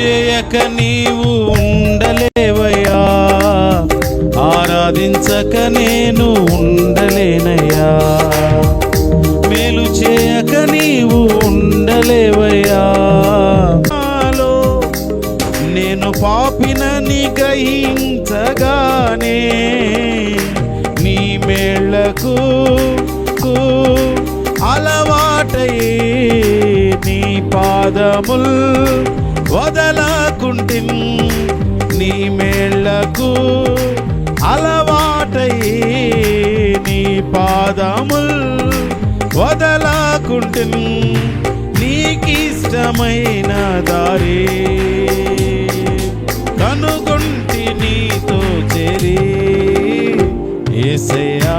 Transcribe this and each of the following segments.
చేయక నీవు ఉండలేవయ్యా. ఆరాధించక నేను ఉండలేనయ్యా. మేలు చేయక నీవు ఉండలేవయ్యా. నాలో నేను పాపినని గ్రహించగానే నీ మేళ్ళకు అలవాటై నీ పాదముల్ వదలకుంటిన్ నీ మేళ్ళకు అలవాటై నీ పాదముల్ వదలకుంటిన్ నీకిష్టమైన దారి. కనుగొంటి నీతో చేరి ఏసయా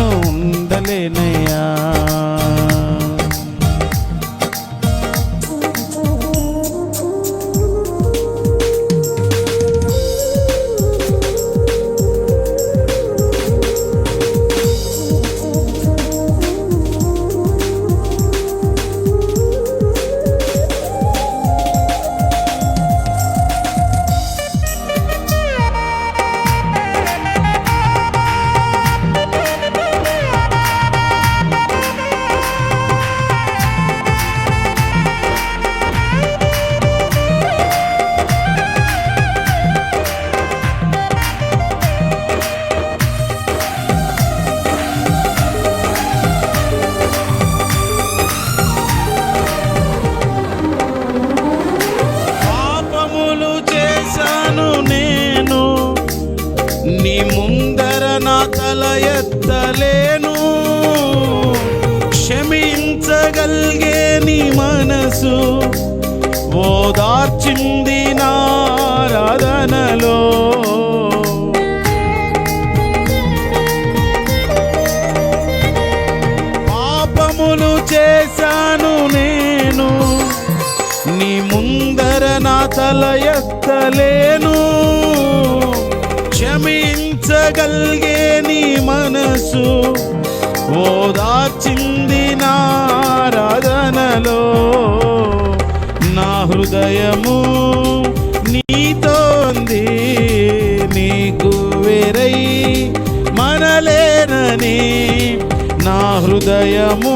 తల ఎత్తలేను. క్షమించగలిగే నీ మనసు ఓదార్చింది నారాధనలో పాపములు చేశాను నేను. నీ ముందర నా తల ఎత్తలేను. క్షమించ క్షమించగలిగే నీ మనసు ఓదార్చింది నారాధనలో నా హృదయము నీతోంది నీకు వేరై మనలేనని నా హృదయము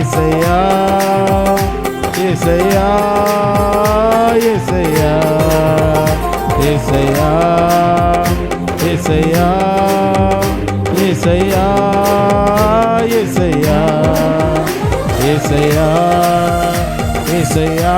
ఏసయ్యా ఏసయ్యా ఏసయ్యా ఏసయ్యా ఏసయ్యా ఏసయ్యా ఏసయ్యా ఏసయ్యా ఏసయ్యా ఏసయ్యా